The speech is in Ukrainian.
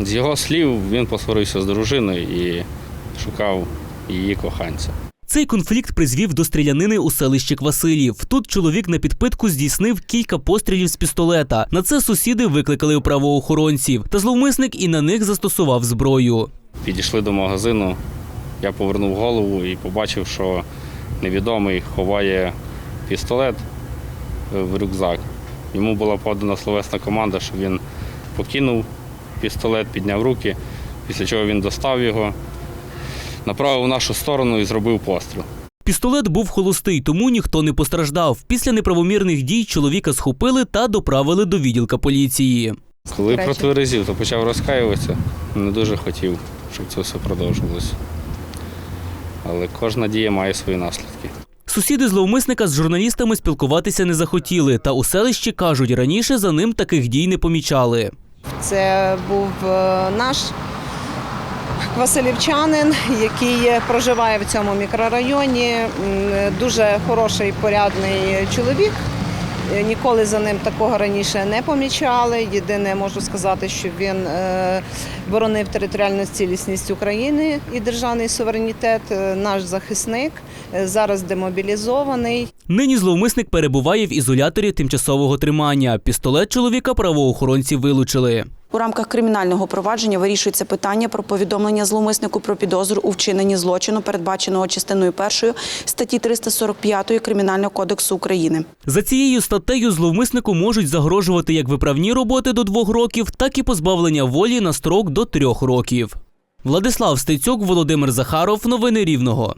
З його слів він посварився з дружиною і шукав її коханця. Цей конфлікт призвів до стрілянини у селищі Квасилів. Тут чоловік на підпитку здійснив кілька пострілів з пістолета. На це сусіди викликали правоохоронців, та зловмисник і на них застосував зброю. Підійшли до магазину, я повернув голову і побачив, що невідомий ховає пістолет е, в рюкзак. Йому була подана словесна команда, щоб він покинув пістолет, підняв руки, після чого він достав його, направив в нашу сторону і зробив постріл. Пістолет був холостий, тому ніхто не постраждав. Після неправомірних дій чоловіка схопили та доправили до відділка поліції. Коли протверезів, то почав розкаюватися. Не дуже хотів, щоб це все продовжувалося. Але кожна дія має свої наслідки. Сусіди зловмисника з журналістами спілкуватися не захотіли, та у селищі кажуть, раніше за ним таких дій не помічали. Це був е, наш Василівчанин, який проживає в цьому мікрорайоні. Дуже хороший, порядний чоловік. Е, Ніколи за ним такого раніше не помічали. Єдине, можу сказати, що він е, боронив територіальну цілісність України і державний суверенітет. Е, Наш захисник зараз демобілізований. Нині зловмисник перебуває в ізоляторі тимчасового тримання. Пістолет чоловіка правоохоронці вилучили. У рамках кримінального провадження вирішується питання про повідомлення зловмиснику про підозру у вчиненні злочину, передбаченого частиною першої статті 345 Кримінального кодексу України. За цією статтею зловмиснику можуть загрожувати як виправні роботи до двох років, так і позбавлення волі на строк до трьох років. Владислав Стецюк, Володимир Захаров. Новини Рівного.